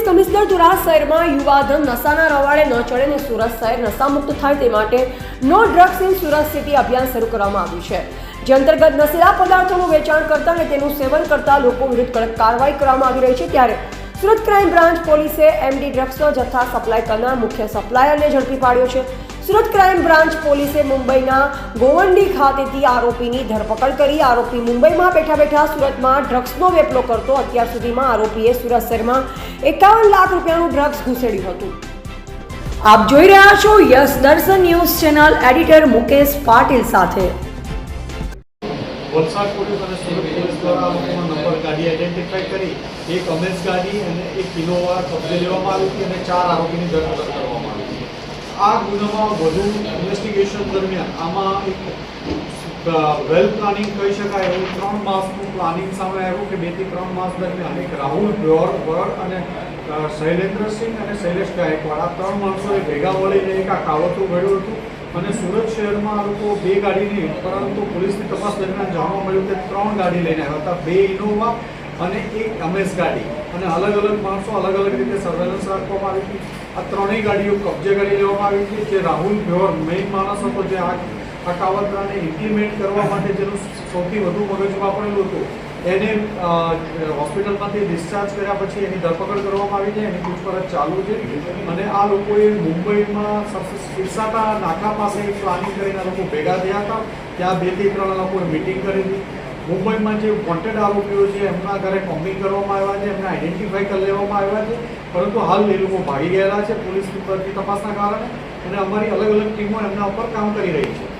Police commissioner દ્વારા શહેરમાં યુવાધન નશાના રવાડે ન ચડે અને સુરત શહેર નશામુક્ત થાય તે માટે no drugs in Surat city અભિયાન શરૂ કરવામાં આવ્યું છે. જે અંતર્ગત નશીલા પદાર્થોનું વેચાણ કરતા અને તેનું સેવન કરતા લોકો વિરુદ્ધ કડક કાર્યવાહી કરવામાં આવી રહી છે ત્યારે સુરત ક્રાઇમ બ્રાન્ચ પોલીસે એમડી ડ્રગ્સનો જથ્થા સપ્લાય કરનાર મુખ્ય સપ્લાયરને ઝડપી પાડ્યો છે. સુરત ક્રાઇમ બ્રાન્ચ પોલીસે મુંબઈના ગોવંડી ખાતેથી આરોપીની ધરપકડ કરી. આરોપી મુંબઈમાં બેઠા બેઠા સુરતમાં ડ્રગ્સનો વેપલો કરતો. અત્યાર સુધીમાં આરોપીએ સુરત શહેરમાં એકાવન લાખ રૂપિયાનું ડ્રગ્સ ઘૂસેડ્યું હતું. આપ જોઈ રહ્યા છો yes Darshan news channel editor Mukesh Patil સાથે. વલસાડ પોલીસ અને સુરત પોલીસ દ્વારા નંબર ગાડી આઈડેન્ટિફાઈ કરી. એક અમેશ ગાડી અને એક ઇનોવા કબજે લેવામાં આવી હતી અને ચાર આરોપીની ધરપકડ કરવામાં આ ગુનામાં વધુ ઇન્વેસ્ટિગેશન દરમિયાન આમાં એક વેલ પ્લાનિંગ કહી શકાય એવું ત્રણ માસનું પ્લાનિંગ સામે આવ્યું કે બેથી ત્રણ માસ દરમિયાન એક રાહુલ બ્યોર વડ અને શૈલેન્દ્રસિંહ અને શૈલેષ ગાયકવાડ. આ ત્રણ માણસોએ ભેગા મળીને એક આ કાવતરું ઘડ્યું હતું અને સુરત શહેરમાં લોકો બે ગાડી નહીં, પરંતુ પોલીસની તપાસ દરમિયાન જાણવા મળ્યું કે ત્રણ ગાડી લઈને આવ્યા હતા. બે ઇનોવા અને એક એમએસ ગાડી. અને અલગ અલગ માણસો અલગ અલગ રીતે સર્વેલન્સ રાખવામાં આવી હતી. આ ત્રણેય ગાડીઓ કબજે કરી લેવામાં આવી હતી જે રાહુલ ભ્યોર મેઇન માણસ હતો, જે આ આ કાવતરાને ઇમ્પ્લિમેન્ટ કરવા માટે જેનું સૌથી વધુ મગજ વાપરેલું હતું, એને હોસ્પિટલમાંથી ડિસ્ચાર્જ કર્યા પછી એની ધરપકડ કરવામાં આવી છે. એની પૂછપરછ ચાલુ છે. અને આ લોકોએ મુંબઈમાં સિરસાટા નાકા પાસે પ્લાનિંગ કરીને લોકો ભેગા થયા હતા. ત્યાં બેથી ત્રણ લોકોએ મિટિંગ કરી હતી. મુંબઈમાં જે વોન્ટેડ આરોપીઓ છે, એમના ઘરે કોમ્બિંગ કરવામાં આવ્યા છે, એમને આઈડેન્ટિફાઈ કરી લેવામાં આવ્યા છે. પરંતુ હાલ એ લોકો ભાગી ગયેલા છે પોલીસની પરથી તપાસના કારણે. અને અમારી અલગ અલગ ટીમો એમના ઉપર કામ કરી રહી છે.